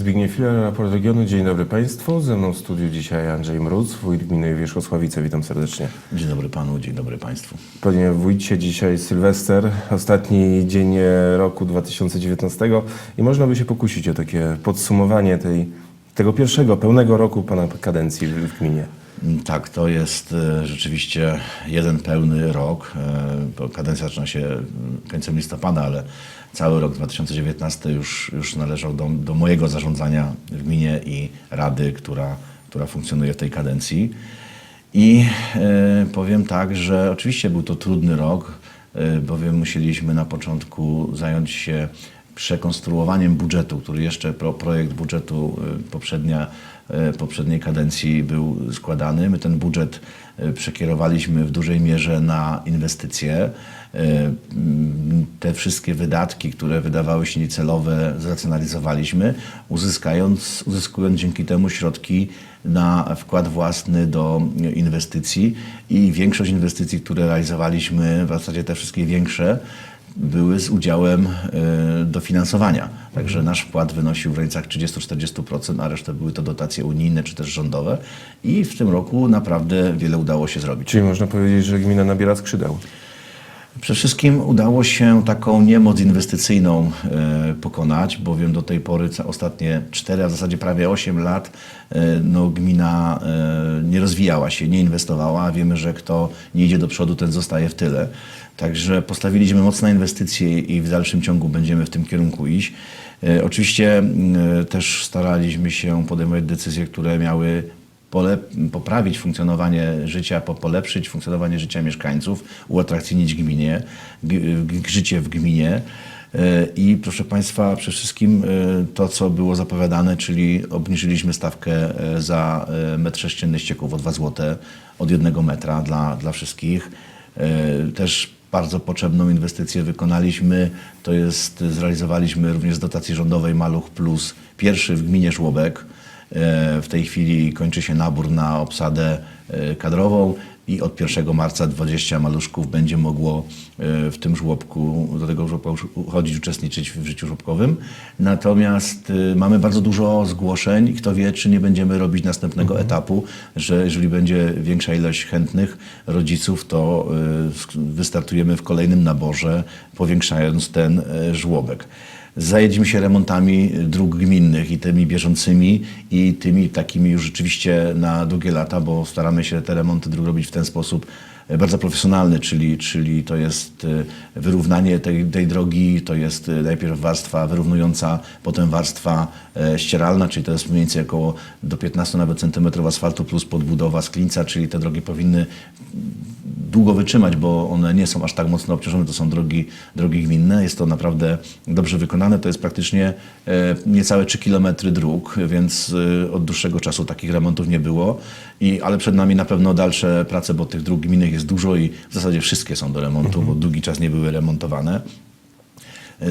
Zbigniew Filar, raport regionu. Dzień dobry Państwu. Ze mną w studiu dzisiaj Andrzej Mróz, wójt gminy Wierzchosławice. Witam serdecznie. Dzień dobry panu, dzień dobry państwu. Panie wójcie, dzisiaj Sylwester, ostatni dzień e, roku 2019 i można by się pokusić o takie podsumowanie tej, tego pierwszego pełnego roku Pana kadencji w, w gminie. Tak, to jest e, rzeczywiście jeden pełny rok, e, bo kadencja zaczyna się końcem listopada, ale cały rok 2019 już, już należał do, do mojego zarządzania w gminie i rady, która, która funkcjonuje w tej kadencji. I e, powiem tak, że oczywiście był to trudny rok, bowiem musieliśmy na początku zająć się przekonstruowaniem budżetu, który jeszcze pro, projekt budżetu poprzednia, poprzedniej kadencji był składany. My ten budżet e, przekierowaliśmy w dużej mierze na inwestycje. E, Te wszystkie wydatki, które wydawały się niecelowe, zracjonalizowaliśmy, uzyskając, uzyskując dzięki temu środki na wkład własny do inwestycji i większość inwestycji, które realizowaliśmy, w zasadzie te wszystkie większe, były z udziałem e, dofinansowania. Także nasz wkład wynosił w granicach 30-40%, a resztę były to dotacje unijne czy też rządowe i w tym roku naprawdę wiele udało się zrobić. Czyli można powiedzieć, że gmina nabiera skrzydeł. Przede wszystkim udało się taką niemoc inwestycyjną e, pokonać, bowiem do tej pory ostatnie 4, a w zasadzie prawie 8 lat e, no, gmina e, nie rozwijała się, nie inwestowała. Wiemy, że kto nie idzie do przodu, ten zostaje w tyle. Także postawiliśmy mocne inwestycje i w dalszym ciągu będziemy w tym kierunku iść. Oczywiście też staraliśmy się podejmować decyzje, które miały poprawić funkcjonowanie życia, po- polepszyć funkcjonowanie życia mieszkańców, uatrakcyjnić gminie, życie w gminie. E, I proszę Państwa, przede wszystkim e, to, co było zapowiadane, czyli obniżyliśmy stawkę e, za metr sześcienny ścieków o 2 zł od jednego metra dla, dla wszystkich. Też bardzo potrzebną inwestycję wykonaliśmy, to jest zrealizowaliśmy również z dotacji rządowej Maluch Plus, pierwszy w gminie Żłobek. E, W tej chwili kończy się nabór na obsadę e, kadrową i od 1 marca 20 maluszków będzie mogło e, w tym żłobku, do tego żłobka chodzić, uczestniczyć w życiu żłobkowym. Natomiast mamy bardzo dużo zgłoszeń i kto wie, czy nie będziemy robić następnego etapu, że jeżeli będzie większa ilość chętnych rodziców, to wystartujemy w kolejnym naborze, powiększając ten e, żłobek. Zajęliśmy się remontami dróg gminnych i tymi bieżącymi i tymi takimi już rzeczywiście na długie lata, bo staramy się te remonty dróg robić w ten sposób bardzo profesjonalny, czyli, czyli to jest e, wyrównanie tej, tej drogi, to jest e, najpierw warstwa wyrównująca, potem warstwa e, ścieralna, czyli to jest mniej więcej około do 15 nawet centymetrów asfaltu plus podbudowa z klińca, czyli te drogi powinny długo wytrzymać, bo one nie są aż tak mocno obciążone, to są drogi, drogi gminne. Jest to naprawdę dobrze wykonane. To jest praktycznie e, niecałe 3 km dróg, więc e, od dłuższego czasu takich remontów nie było. I, ale przed nami na pewno dalsze prace, bo tych dróg gminnych jest dużo i w zasadzie wszystkie są do remontu, bo długi czas nie były remontowane.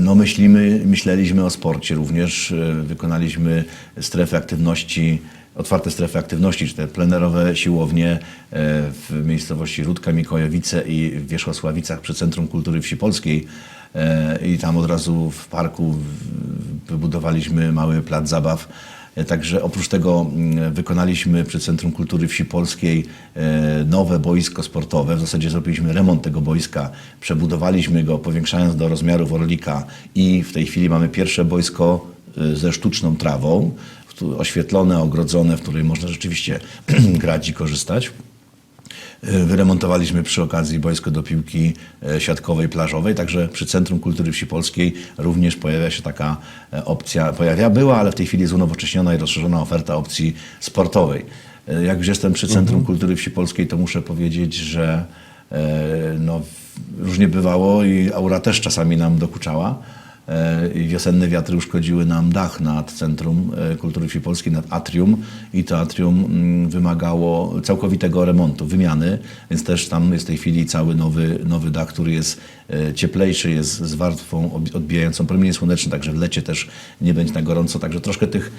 No myślimy, myśleliśmy o sporcie również. E, Wykonaliśmy strefy aktywności, otwarte strefy aktywności, czy te plenerowe siłownie e, w miejscowości Rudka, Mikołajowice i w Wierzchosławicach przy Centrum Kultury Wsi Polskiej. E, I tam od razu w parku wybudowaliśmy mały plac zabaw. E, Także oprócz tego mm, wykonaliśmy przy Centrum Kultury Wsi Polskiej e, nowe boisko sportowe. W zasadzie zrobiliśmy remont tego boiska, przebudowaliśmy go, powiększając do rozmiarów Orlika i w tej chwili mamy pierwsze boisko e, ze sztuczną trawą, oświetlone, ogrodzone, w której można rzeczywiście grać i korzystać. E, Wyremontowaliśmy przy okazji boisko do piłki e, siatkowej, plażowej, także przy Centrum Kultury Wsi Polskiej również pojawia się taka e, opcja, pojawia, była, ale w tej chwili jest unowocześniona i rozszerzona oferta opcji sportowej. Jak już jestem przy Centrum Kultury Wsi Polskiej, to muszę powiedzieć, że no, różnie bywało i aura też czasami nam dokuczała. E, wiosenne wiatry uszkodziły nam dach nad Centrum e, Kultury Wsi Polskiej, nad atrium. I to atrium mm, wymagało całkowitego remontu, wymiany, więc też tam jest w tej chwili cały nowy, nowy dach, który jest e, cieplejszy, jest z warstwą odbijającą promienie słoneczne, także w lecie też nie będzie na gorąco, także troszkę tych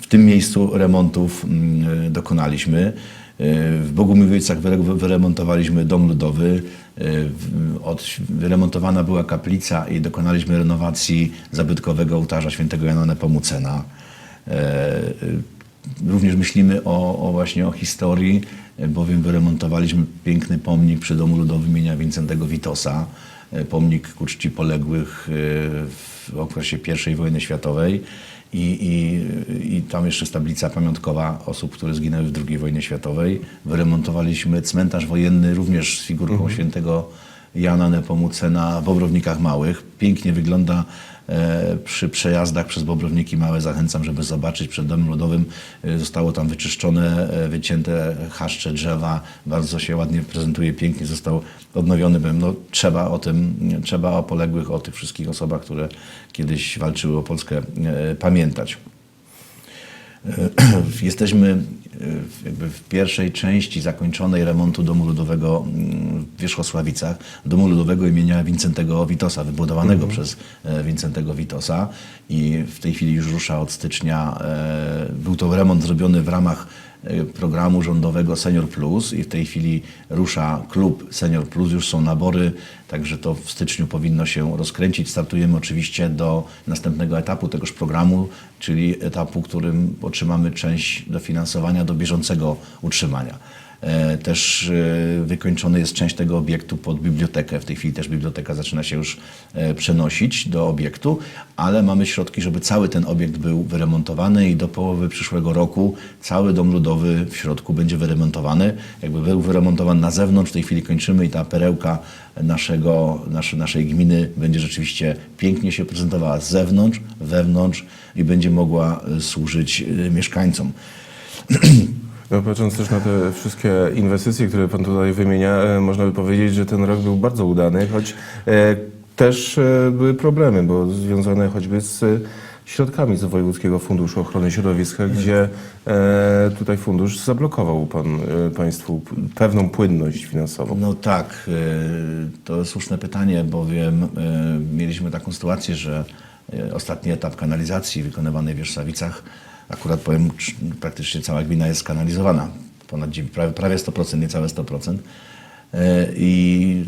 w tym miejscu remontów mm, dokonaliśmy. W Bogumiłowicach wyre- wyremontowaliśmy dom ludowy. Od, wyremontowana była kaplica i dokonaliśmy renowacji zabytkowego ołtarza świętego Jana Nepomucena. E, Również myślimy o, o właśnie o historii, e, bowiem wyremontowaliśmy piękny pomnik przy Domu Ludowym imienia Wincentego Witosa, e, pomnik ku czci poległych e, w okresie I wojny światowej i, i, i tam jeszcze jest tablica pamiątkowa osób, które zginęły w II wojnie światowej. Wyremontowaliśmy cmentarz wojenny również z figurką świętego Jana Nepomucena w Bobrownikach Małych. Pięknie wygląda przy przejazdach przez Bobrowniki Małe. Zachęcam, żeby zobaczyć. Przed Domem Ludowym e, zostało tam wyczyszczone, e, wycięte chaszcze drzewa. Bardzo się ładnie prezentuje, pięknie został odnowiony. No, trzeba o tym, trzeba o poległych, o tych wszystkich osobach, które kiedyś walczyły o Polskę e, pamiętać. Jesteśmy e, w- jakby w pierwszej części zakończonej remontu Domu Ludowego mm, w Wierzchosławicach, Domu Ludowego imienia Wincentego Witosa, wybudowanego przez e, Wincentego Witosa i w tej chwili już rusza od stycznia. e, Był to remont zrobiony w ramach programu rządowego Senior Plus i w tej chwili rusza klub Senior Plus, już są nabory, także to w styczniu powinno się rozkręcić. Startujemy oczywiście do następnego etapu tegoż programu, czyli etapu, którym otrzymamy część dofinansowania do bieżącego utrzymania. E, Też e, wykończony jest część tego obiektu pod bibliotekę. W tej chwili też biblioteka zaczyna się już e, przenosić do obiektu, ale mamy środki, żeby cały ten obiekt był wyremontowany i do połowy przyszłego roku cały dom ludowy w środku będzie wyremontowany. Jakby był wyremontowany na zewnątrz, w tej chwili kończymy i ta perełka naszego, nasze, naszej gminy będzie rzeczywiście pięknie się prezentowała z zewnątrz, wewnątrz i będzie mogła służyć mieszkańcom. No, patrząc też na te wszystkie inwestycje, które Pan tutaj wymienia, e, można by powiedzieć, że ten rok był bardzo udany, choć e, też e, były problemy, bo związane choćby z e, środkami z Wojewódzkiego Funduszu Ochrony Środowiska, gdzie e, tutaj fundusz zablokował pan, e, Państwu pewną płynność finansową. No tak, y, to słuszne pytanie, bowiem y, mieliśmy taką sytuację, że y, ostatni etap kanalizacji wykonywanej w Wierzchowicach, akurat powiem, cz- praktycznie cała gmina jest kanalizowana, ponad prawie, prawie 100%, niecałe 100%. Y, I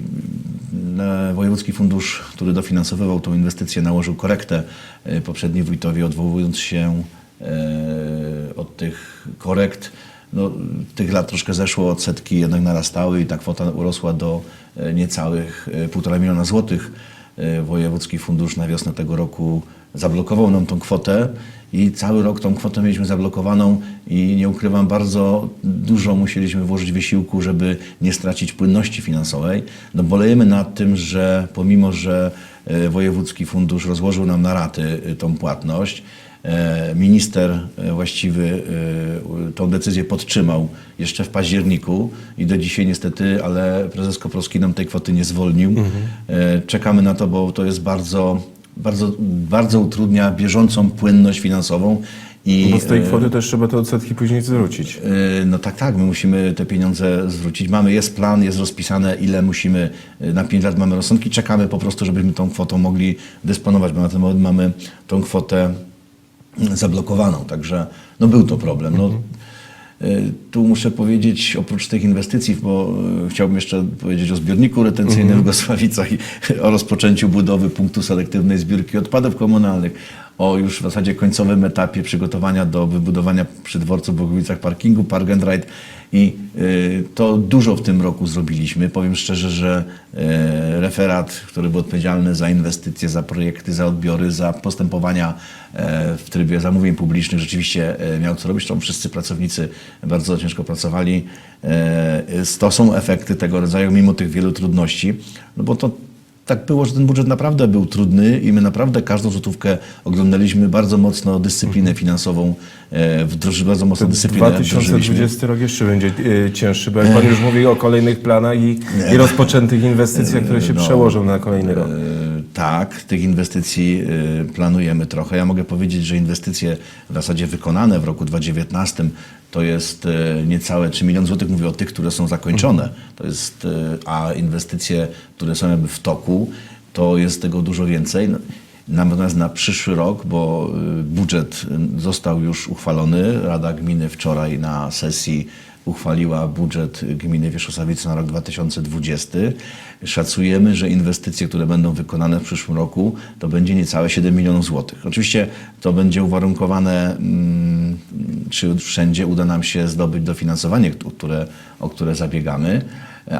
Wojewódzki Fundusz, który dofinansowywał tą inwestycję, nałożył korektę y, poprzedni wójtowi, odwołując się y, od tych korekt no, tych lat troszkę zeszło, odsetki jednak narastały i ta kwota urosła do e, niecałych e, 1,5 miliona złotych. E, Wojewódzki Fundusz na wiosnę tego roku zablokował nam tą kwotę i cały rok tą kwotę mieliśmy zablokowaną i nie ukrywam, bardzo dużo musieliśmy włożyć wysiłku, żeby nie stracić płynności finansowej. No bolejemy nad tym, że pomimo, że e, Wojewódzki Fundusz rozłożył nam na raty e, tą płatność, E, Minister właściwy tą decyzję podtrzymał jeszcze w październiku i do dzisiaj niestety, ale prezes Koprowski nam tej kwoty nie zwolnił. E, Czekamy na to, bo to jest bardzo, bardzo, bardzo utrudnia bieżącą płynność finansową. I, Bo z tej e, kwoty też trzeba te odsetki później zwrócić. E, No tak, tak, my musimy te pieniądze zwrócić. Mamy, jest plan, jest rozpisane, ile musimy, e, na 5 lat mamy rozsądki, czekamy po prostu, żebyśmy tą kwotą mogli dysponować, bo na ten moment mamy tą kwotę mm, zablokowaną, także no był to problem. No, e, tu muszę powiedzieć, oprócz tych inwestycji, bo e, chciałbym jeszcze powiedzieć o zbiorniku retencyjnym w Gosławicach i o rozpoczęciu budowy punktu selektywnej zbiórki odpadów komunalnych, o już w zasadzie końcowym etapie przygotowania do wybudowania przy dworcu w Bogowicach parkingu Park and Ride i y, to dużo w tym roku zrobiliśmy. Powiem szczerze, że y, referat, który był odpowiedzialny za inwestycje, za projekty, za odbiory, za postępowania e, w trybie zamówień publicznych rzeczywiście e, miał co robić. Tam wszyscy pracownicy bardzo ciężko pracowali. E, To są efekty tego rodzaju, mimo tych wielu trudności, no bo to tak było, że ten budżet naprawdę był trudny i my naprawdę każdą złotówkę oglądaliśmy bardzo mocno dyscyplinę finansową, e, wdroży, bardzo mocno dyscyplinę wdrożyliśmy. 2020 rok jeszcze będzie e, cięższy, bo jak Pan już mówi o kolejnych planach i, i rozpoczętych inwestycjach, które się No. przełożą na kolejny rok. Tak, tych inwestycji e, planujemy trochę. Ja mogę powiedzieć, że inwestycje w zasadzie wykonane w roku 2019 to jest e, niecałe 3 miliony złotych. Mówię o tych, które są zakończone. To jest, e, a inwestycje, które są jakby w toku, to jest tego dużo więcej. No, Natomiast na przyszły rok, bo y, budżet y, został już uchwalony, Rada Gminy wczoraj na sesji uchwaliła budżet gminy Wierzchosławice na rok 2020. Szacujemy, że inwestycje, które będą wykonane w przyszłym roku, to będzie niecałe 7 milionów złotych. Oczywiście to będzie uwarunkowane, mm, czy wszędzie uda nam się zdobyć dofinansowanie, które, o które zabiegamy,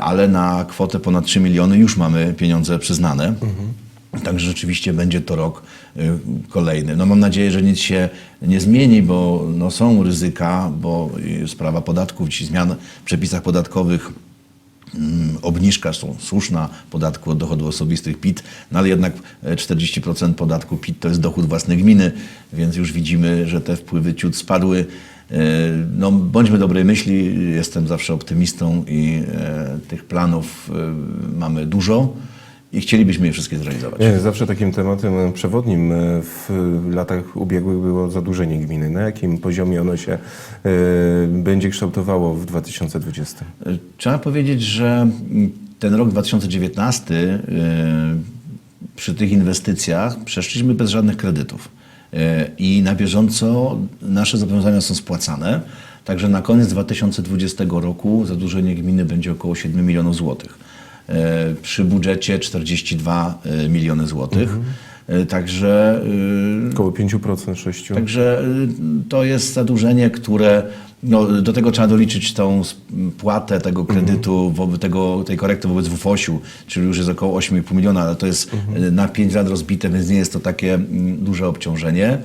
ale na kwotę ponad 3 miliony już mamy pieniądze przyznane. Także rzeczywiście będzie to rok y, kolejny. No mam nadzieję, że nic się nie zmieni, bo no, są ryzyka, bo y, sprawa podatków, czy zmian w przepisach podatkowych mm, obniżka są słuszna podatku od dochodu osobistych PIT, no ale jednak e, 40% podatku PIT to jest dochód własny gminy, więc już widzimy, że te wpływy ciut spadły. E, No, bądźmy dobrej myśli, jestem zawsze optymistą i e, tych planów e, mamy dużo i chcielibyśmy je wszystkie zrealizować. Zawsze takim tematem e, przewodnim e, w latach ubiegłych było zadłużenie gminy. Na jakim poziomie ono się e, będzie kształtowało w 2020? Trzeba powiedzieć, że ten rok 2019 y, przy tych inwestycjach przeszliśmy bez żadnych kredytów. I na bieżąco nasze zobowiązania są spłacane. Także na koniec 2020 roku zadłużenie gminy będzie około 7 milionów złotych. Y, Przy budżecie 42 miliony złotych. Y, Także Około 5%, 6%. Także to jest zadłużenie, które no, do tego trzeba doliczyć tą płatę tego kredytu, wobec tego, tej korekty wobec WFOŚ-u, czyli już jest około 8,5 miliona, ale to jest y, na 5 lat rozbite, więc nie jest to takie mm, duże obciążenie.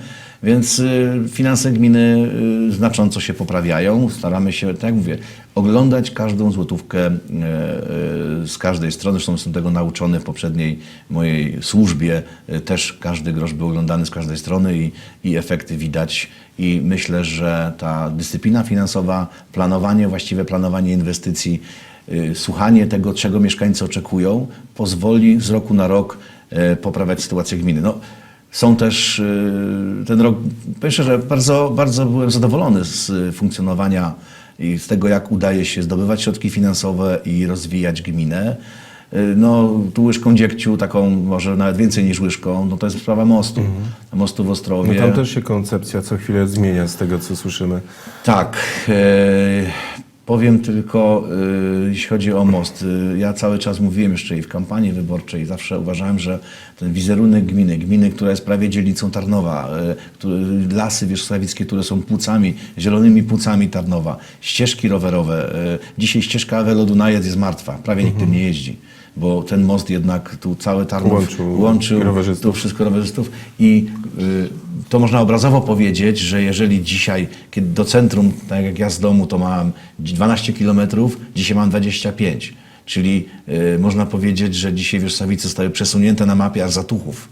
Więc y, finanse gminy y, znacząco się poprawiają. Staramy się, tak jak mówię, oglądać każdą złotówkę y, z każdej strony. Zresztą jestem tego nauczony w poprzedniej mojej służbie. Też każdy grosz był oglądany z każdej strony i, i efekty widać. I myślę, że ta dyscyplina finansowa, planowanie, właściwe planowanie inwestycji, słuchanie tego, czego mieszkańcy oczekują, pozwoli z roku na rok poprawiać sytuację gminy. No, są też y, ten rok, powiem szczerze, bardzo, bardzo byłem zadowolony z y, funkcjonowania i z tego, jak udaje się zdobywać środki finansowe i rozwijać gminę. Y, No, tu łyżką dziegciu, taką może nawet więcej niż łyżką, no to jest sprawa mostu. Mostu w No Ostrowie. tam też się koncepcja co chwilę zmienia z tego, co słyszymy. Tak. E, powiem tylko, e, jeśli chodzi o most. E, ja cały czas mówiłem jeszcze i w kampanii wyborczej, zawsze uważałem, że ten wizerunek gminy, gminy, która jest prawie dzielnicą Tarnowa, który, lasy wierzchosławickie, które są płucami, zielonymi płucami Tarnowa, ścieżki rowerowe. Dzisiaj ścieżka Dunajec jest martwa, prawie nikt tym nie jeździ. Bo ten most jednak tu cały Tarnów Łączył łączył rowerzystów. tu wszystko rowerzystów i y, to można obrazowo powiedzieć, że jeżeli dzisiaj, kiedy do centrum, tak jak ja z domu, to mam 12 kilometrów, dzisiaj mam 25. Czyli y, można powiedzieć, że dzisiaj Wierzchowice zostały przesunięte na mapie aż zatuchów.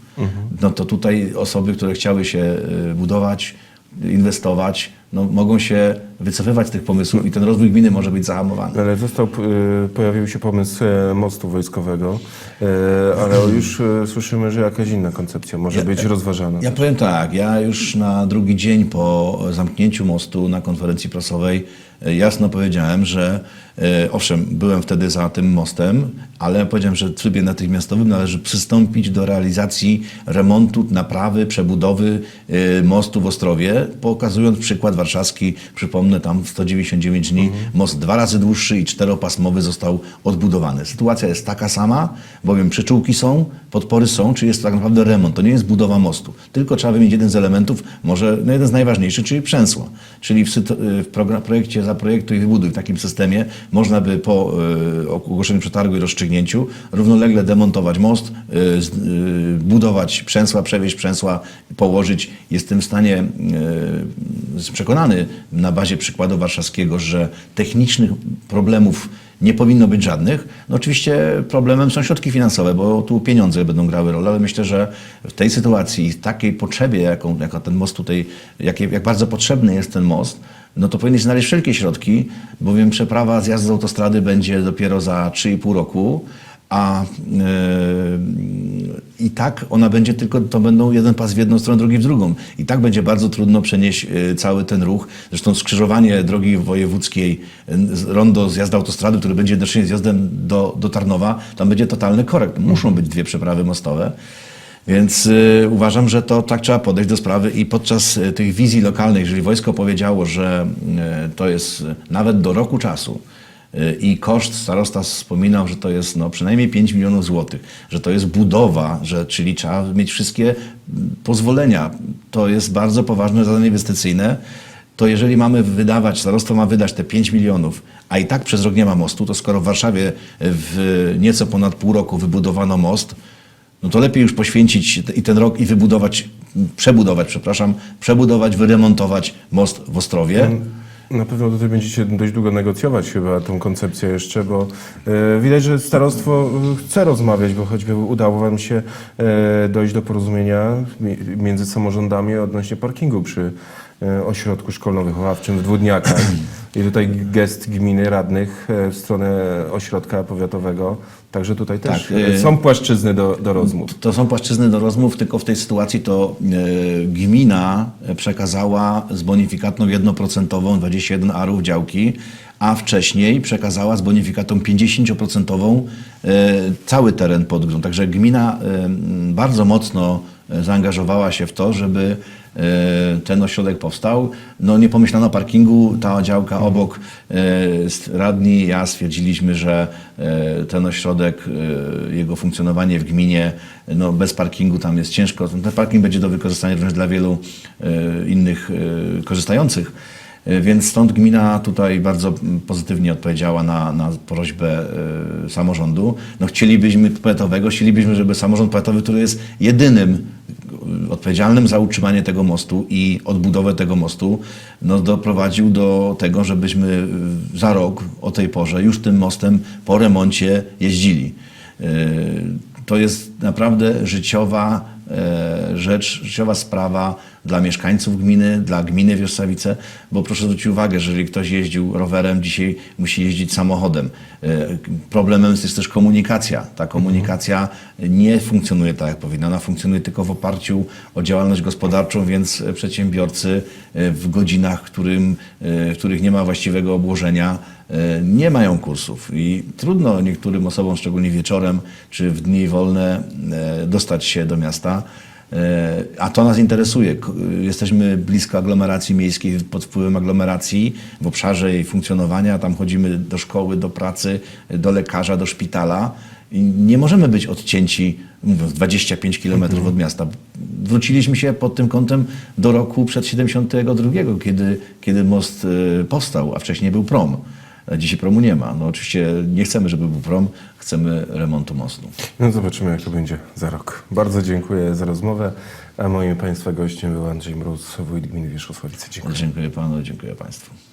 No to tutaj osoby, które chciały się y, budować, inwestować, no, mogą się wycofywać z tych pomysłów i ten rozwój gminy może być zahamowany. Ale został, y, pojawił się pomysł e, mostu wojskowego, e, ale już e, słyszymy, że jakaś inna koncepcja może być rozważana. Ja powiem tak, ja już na drugi dzień po zamknięciu mostu na konferencji prasowej jasno powiedziałem, że owszem, byłem wtedy za tym mostem, ale powiedziałem, że w trybie natychmiastowym należy przystąpić do realizacji remontu, naprawy, przebudowy e, mostu w Ostrowie, pokazując przykład warszawski, przypomnę tam 199 dni, most dwa razy dłuższy i czteropasmowy został odbudowany. Sytuacja jest taka sama, bowiem przyczółki są, podpory są, czy jest to tak naprawdę remont. To nie jest budowa mostu, tylko trzeba wymienić jeden z elementów, może no jeden z najważniejszych, czyli przęsło. Czyli w, sytu- w projekcie Zaprojektuj i Wybuduj w takim systemie można by po y, ogłoszeniu przetargu i rozstrzygnięciu równolegle demontować most, z, y, budować przęsła, przewieźć przęsła, położyć. Jestem w stanie przekonany na bazie przykładu warszawskiego, że technicznych problemów nie powinno być żadnych. No oczywiście problemem są środki finansowe, bo tu pieniądze będą grały rolę, ale myślę, że w tej sytuacji i takiej potrzebie, jaką, jaka ten most tutaj, jakie, jak bardzo potrzebny jest ten most, no to powinny się znaleźć wszelkie środki, bowiem przeprawa zjazd z autostrady będzie dopiero za 3,5 roku, a yy, i tak ona będzie tylko, to będą jeden pas w jedną stronę, drugi w drugą. I tak będzie bardzo trudno przenieść yy, cały ten ruch. Zresztą skrzyżowanie drogi wojewódzkiej, z- rondo zjazd autostrady, który będzie jednocześnie zjazdem do, do Tarnowa, tam będzie totalny korekt. Muszą być dwie przeprawy mostowe. Więc y, uważam, że to tak trzeba podejść do sprawy i podczas y, tych wizji lokalnych, jeżeli wojsko powiedziało, że y, to jest y, nawet do roku czasu y, i koszt, starosta wspominał, że to jest no, przynajmniej 5 milionów złotych, że to jest budowa, że, czyli trzeba mieć wszystkie pozwolenia. To jest bardzo poważne zadanie inwestycyjne. To jeżeli mamy wydawać, starosta ma wydać te 5 milionów, a i tak przez rok nie ma mostu, to skoro w Warszawie w nieco ponad pół roku wybudowano most, no to lepiej już poświęcić i ten rok i wybudować, przebudować, przepraszam, przebudować, wyremontować most w Ostrowie. Na pewno tutaj będziecie dość długo negocjować chyba tą koncepcję jeszcze, bo e, widać, że starostwo e, chce rozmawiać, bo choćby udało wam się e, dojść do porozumienia mi- między samorządami odnośnie parkingu przy ośrodku szkolno-wychowawczym w Dwódniakach. I tutaj gest gminy radnych e, w stronę ośrodka powiatowego. Także tutaj też Tak, e, e, są płaszczyzny do, do rozmów. To są płaszczyzny do rozmów, tylko w tej sytuacji to e, gmina przekazała z bonifikatą 1% 21 arów działki, a wcześniej przekazała z bonifikatą 50% e, cały teren pod. Także gmina e, bardzo mocno e, zaangażowała się w to, żeby e, ten ośrodek powstał. No nie pomyślano o parkingu, ta działka obok, e, radni, ja stwierdziliśmy, że e, ten ośrodek, jego funkcjonowanie w gminie, no bez parkingu tam jest ciężko. Ten parking będzie do wykorzystania również dla wielu innych korzystających. Więc stąd gmina tutaj bardzo pozytywnie odpowiedziała na, na prośbę e, samorządu. No chcielibyśmy powiatowego, chcielibyśmy, żeby samorząd powiatowy, który jest jedynym odpowiedzialnym za utrzymanie tego mostu i odbudowę tego mostu, no doprowadził do tego, żebyśmy e, za rok o tej porze już tym mostem po remoncie jeździli. E, To jest naprawdę życiowa e, rzecz, życiowa sprawa dla mieszkańców gminy, dla gminy Wiosawice, bo proszę zwrócić uwagę, że jeżeli ktoś jeździł rowerem, dzisiaj musi jeździć samochodem. E, Problemem jest też komunikacja. Ta komunikacja nie funkcjonuje tak, jak powinna. Ona funkcjonuje tylko w oparciu o działalność gospodarczą, więc przedsiębiorcy e, w godzinach, którym, e, w których nie ma właściwego obłożenia, e, nie mają kursów i trudno niektórym osobom, szczególnie wieczorem czy w dni wolne, e, dostać się do miasta. E, A to nas interesuje. Jesteśmy blisko aglomeracji miejskiej, pod wpływem aglomeracji w obszarze jej funkcjonowania. Tam chodzimy do szkoły, do pracy, do lekarza, do szpitala. I nie możemy być odcięci, mówiąc, 25 kilometrów od miasta. Wróciliśmy się pod tym kątem do roku przed 72, kiedy, kiedy most e, powstał, a wcześniej był prom. Dzisiaj promu nie ma. No oczywiście nie chcemy, żeby był prom, chcemy remontu mostu. No zobaczymy, jak to będzie za rok. Bardzo dziękuję za rozmowę, a moim Państwa gościem był Andrzej Mróz, wójt gminy Wierzchosławice. Dziękuję. Dziękuję panu, dziękuję państwu.